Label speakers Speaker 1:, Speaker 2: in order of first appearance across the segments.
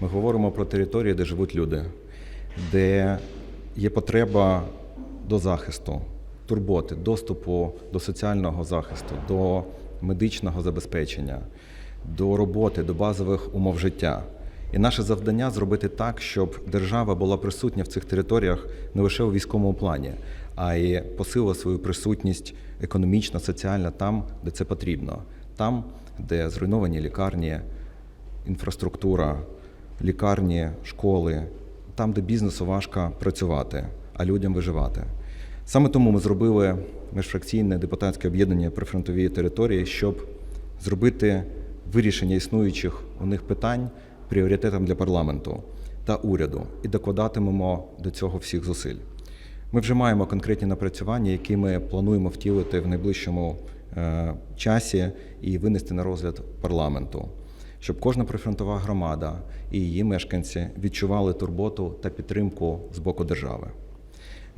Speaker 1: Ми говоримо про території, де живуть люди, де є потреба до захисту, турботи, доступу до соціального захисту, до медичного забезпечення, до роботи, до базових умов життя. І наше завдання зробити так, щоб держава була присутня в цих територіях не лише у військовому плані, а й посилила свою присутність економічно, соціально там, де це потрібно, там, де зруйновані лікарні, інфраструктура, лікарні, школи, там, де бізнесу важко працювати, а людям виживати. Саме тому ми зробили міжфракційне депутатське об'єднання прифронтові території, щоб зробити вирішення існуючих у них питань пріоритетом для парламенту та уряду і докладатимемо до цього всіх зусиль. Ми вже маємо конкретні напрацювання, які ми плануємо втілити в найближчому е, часі і винести на розгляд парламенту, щоб кожна прифронтова громада і її мешканці відчували турботу та підтримку з боку держави.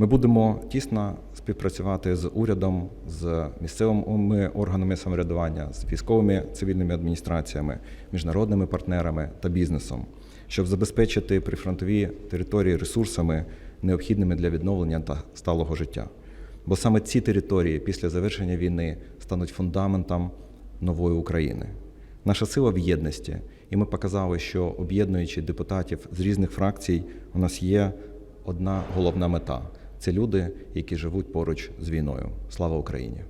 Speaker 1: Ми будемо тісно співпрацювати з урядом, з місцевими органами самоврядування, з військовими цивільними адміністраціями, міжнародними партнерами та бізнесом, щоб забезпечити прифронтові території ресурсами, необхідними для відновлення та сталого життя. Бо саме ці території після завершення війни стануть фундаментом нової України. Наша сила в єдності, і ми показали, що об'єднуючи депутатів з різних фракцій, у нас є одна головна мета це люди, які живуть поруч з війною. Слава Україні!